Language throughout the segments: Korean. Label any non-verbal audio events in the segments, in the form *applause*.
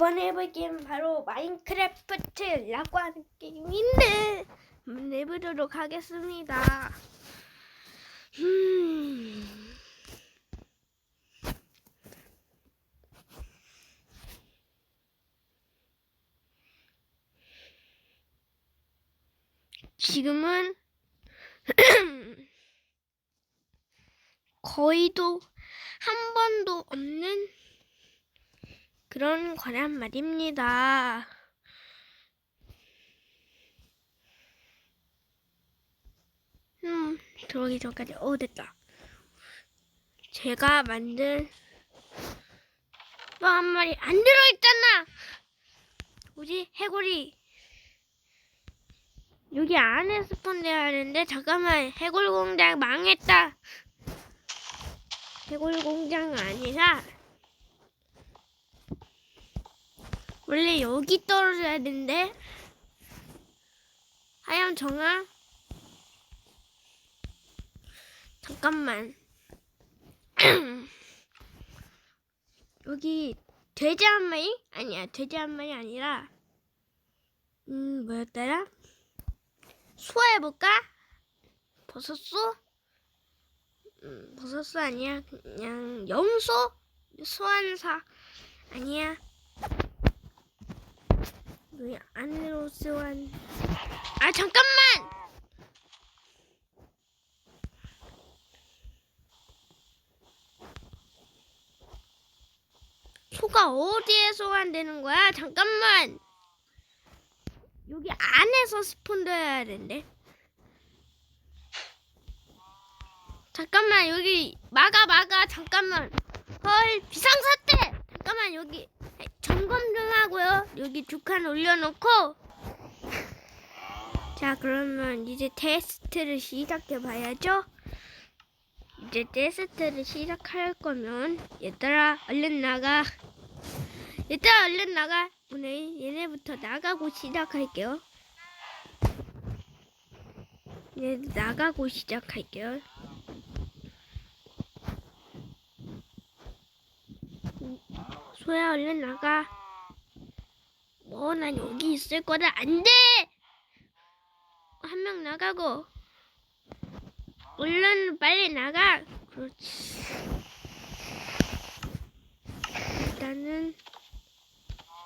이번 해볼 게임은 바로 마인크래프트라고 하는 게임인데 한번 해보도록 하겠습니다. 음. 지금은 *clears throat* 거의도 한 번도 없는 그런 거란 말입니다. 음, 들어오기 전까지, 어, 됐다. 제가 만든 뭐한 마리 안 들어있잖아! 뭐지? 해골이. 여기 안에 스폰돼야 하는데, 잠깐만, 해골 공장 망했다! 해골 공장 아니라, 원래 여기 떨어져야 되는데 하얀 정아 잠깐만 *clears throat* 여기 돼지 한 마리? 아니야 돼지 한 마리 아니라 음 뭐였더라? 소 해볼까? 버섯소? 음, 버섯소 아니야 그냥 염소? 소환사 아니야 왜 안으로 소환 아 잠깐만! 소가 어디에 소환되는 거야? 잠깐만! 여기 안에서 스폰 돼야 되는데 잠깐만 여기 막아 막아 잠깐만. 헐 비상사태! 잠깐만 여기 점검 좀 하고요. 여기 두 칸 올려놓고. 자 그러면 이제 테스트를 시작해 봐야죠. 이제 테스트를 시작할 거면 얘들아 얼른 나가. 얘들아 얼른 나가. 오늘 얘네부터 나가고 시작할게요. 얘 나가고 시작할게요 소야 얼른 나가. 뭐 난 여기 있을 거다. 안 돼! 한 명 나가고. 얼른 빨리 나가. 그렇지. 일단은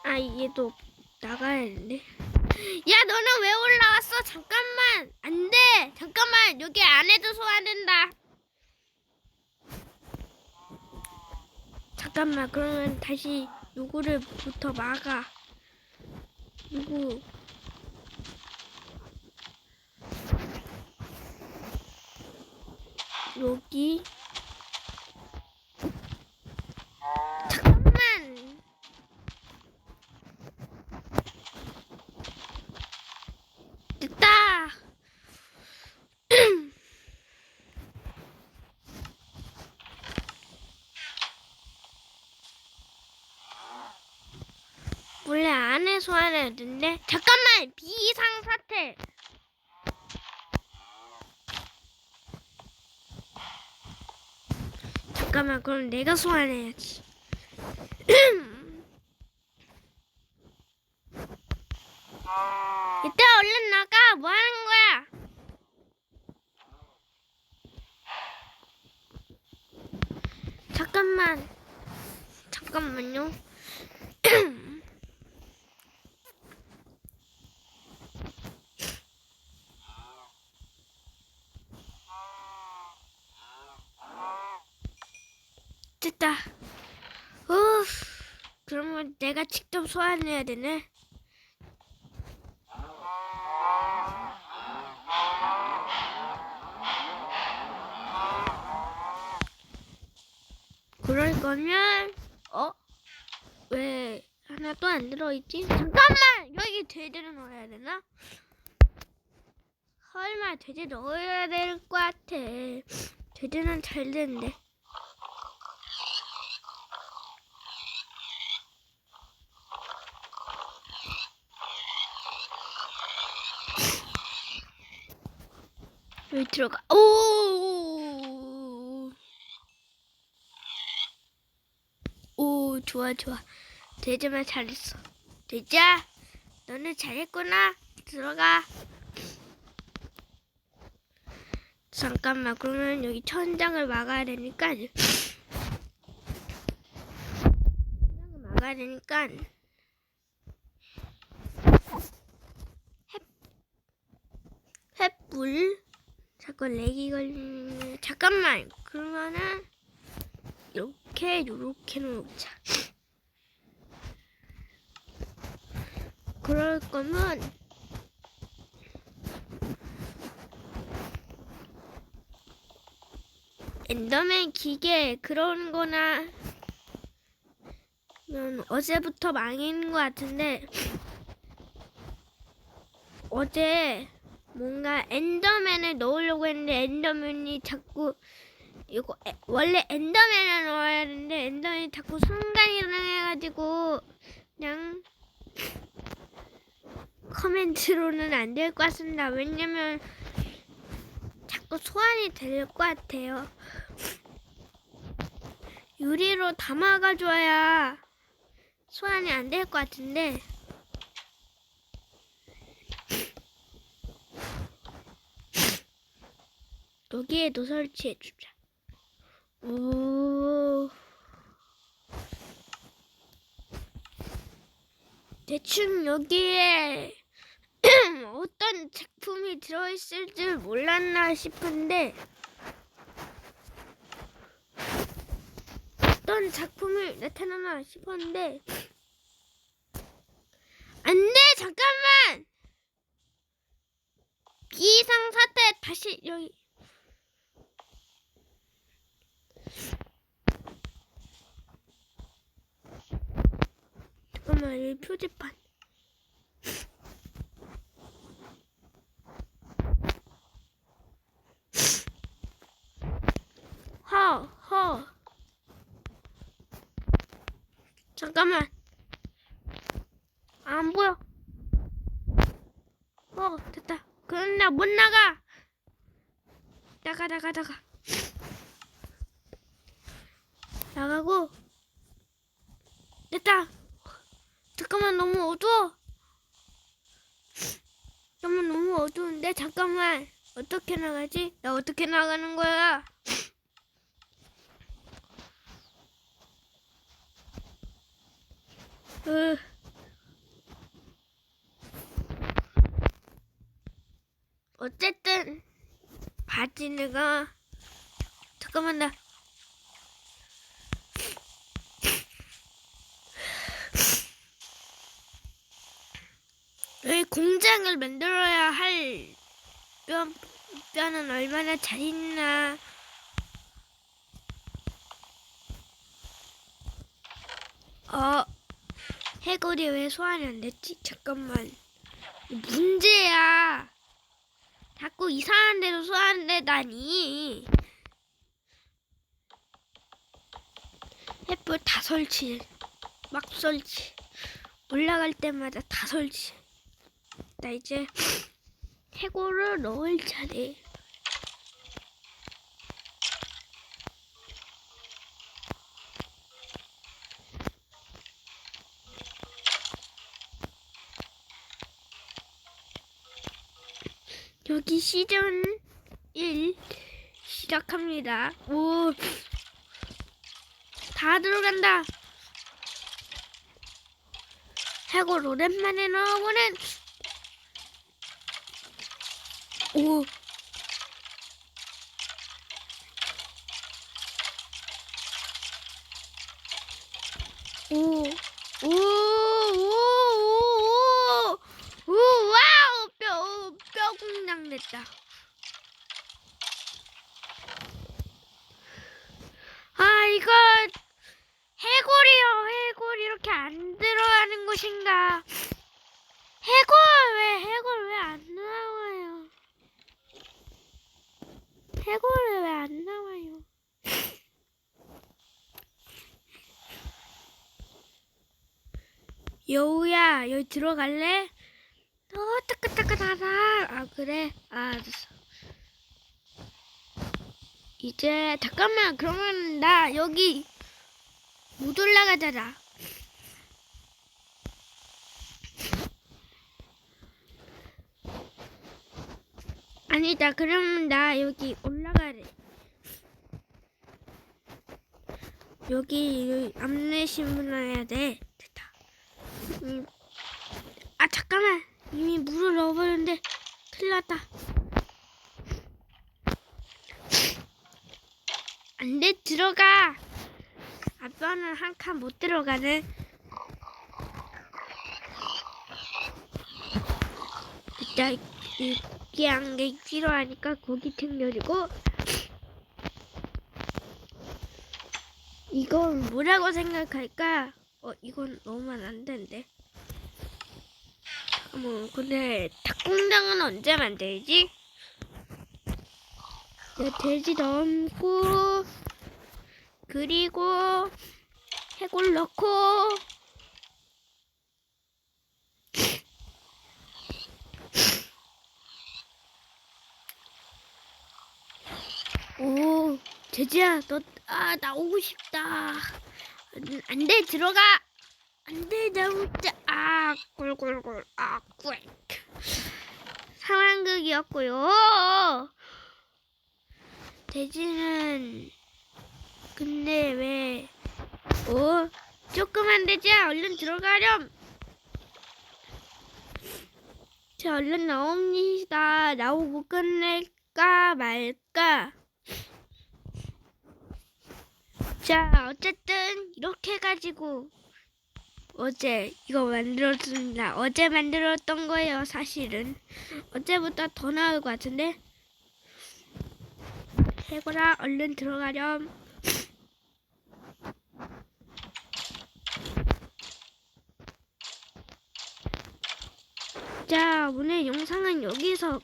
아 얘도 나가야 되는데. 야 너는 왜 올라왔어? 잠깐만. 안 돼! 잠깐만. 여기 안에도 소환된다 잠깐만 그러면 다시 누구를부터 막아? 누구? 여기 잠깐만 됐다 원래 안에 소환해야 되는데 잠깐만 비상 사태. 잠깐만 그럼 내가 소환해야지 *clears throat* 이따 얼른 나가 뭐 하는 거야 잠깐만 잠깐만요 됐다. 우, 그러면 내가 직접 소환해야 되네. 그럴 거면 어? 왜 하나 또 안 들어있지? 잠깐만! 여기 돼지를 넣어야 되나? 설마 돼지 넣어야 될 것 같아. 돼지는 잘 되는데. 여기 들어가. 오. 오, 좋아, 좋아. 돼지만 잘했어. 돼지야, 너는 잘했구나. 들어가. 잠깐만, 그러면 여기 천장을 막아야 되니까. 천장을 막아야 되니까. 햇, 햇불. 자꾸 렉이 걸리는. 잠깐만, 그러면은. 이렇게, 요렇게 놓자. 그럴 거면 엔더맨 기계 그런 거나 면 어제부터 망했는 것 같은데 어제 뭔가 엔더맨을 넣으려고 했는데 엔더맨이 자꾸 이거 에- 원래 엔더맨을 넣어야 하는데 엔더맨이 자꾸 순간 이동해가지고 그냥 커멘트로는 안 될 것 같습니다. 왜냐면 자꾸 소환이 될 것 같아요. 유리로 담아가줘야 소환이 안 될 것 같은데 여기에도 설치해 주자. 오. 대충 여기에 *clears throat* 어떤 제품이 들어있을 줄 몰랐나 싶은데 어떤 작품이 나타나나 싶었는데 안돼 잠깐만 비상 사태 다시 여기 잠깐만 여기 표지판 허, 허. 잠깐만. 안 보여. 어, 됐다. 나못 나가. 나가, 나가, 나가. 나가고. 됐다. 잠깐만, 너무 어두워. 잠깐만, 너무 어두운데? 잠깐만. 어떻게 나가지? 나 어떻게 나가는 거야? *laughs* 으. 어쨌든 바지 내가 잠깐만 나 공장을 만들어야 할 뼈, 뼈는 얼마나 잘 있나 어 해골이 왜 소환이 안 됐지? 잠깐만. 문제야. 자꾸 이상한 데로 소환되다니. 햇불 다 설치. 막 설치. 올라갈 때마다 다 설치. 나 이제 해골을 넣을 차례. 여기 시즌 1 시작합니다. 오, 다 들어간다. 해골 오랜만에 넣어보는 오. 오, 오, 오, 오, 오, 오, 와우, 뼈, 뼈 공장 됐다. 아, 이거 해골이요, 해골 이렇게 안 들어가는 곳인가? 여우야 여기 들어갈래? 어 따끈따끈하다. 아 그래? 아 알았어. 이제 잠깐만. 그러면 나 여기 못 올라가잖아. 아니다 그러면 나 여기 올라가래. 여기, 여기 안내 신문 해야 돼. 음. 아 잠깐만. 이미 물을 넣어버렸는데 큰일 났다. 안돼 들어가. 아빠는 한 칸 못 들어가네. 일단 이게 안개 필요하니까 고기 챙겨주고 이건 뭐라고 생각할까? 어 이건 넣으면 안 되는데. 어머 근데 닭공장은 언제 만들지? 네, 돼지 넣고 그리고 해골 넣고 오, 돼지야, 너, 아, 나오고 싶다. 안 돼, 들어가. 안 돼, 너무 짜. 아, 꿀꿀꿀, 아, 꿀. 상황극이었고요. 돼지는, 근데 왜, 어? 조그만 돼지야, 얼른 들어가렴. 자, 얼른 나옵니다. 나오고 끝낼까 말까. 자, 어쨌든 이렇게 해가지고 어제 이거 만들었습니다. 어제 만들었던 거예요, 사실은. 어제보다 더 나을 것 같은데. 해거라, 얼른 들어가렴. 자, 오늘 영상은 여기서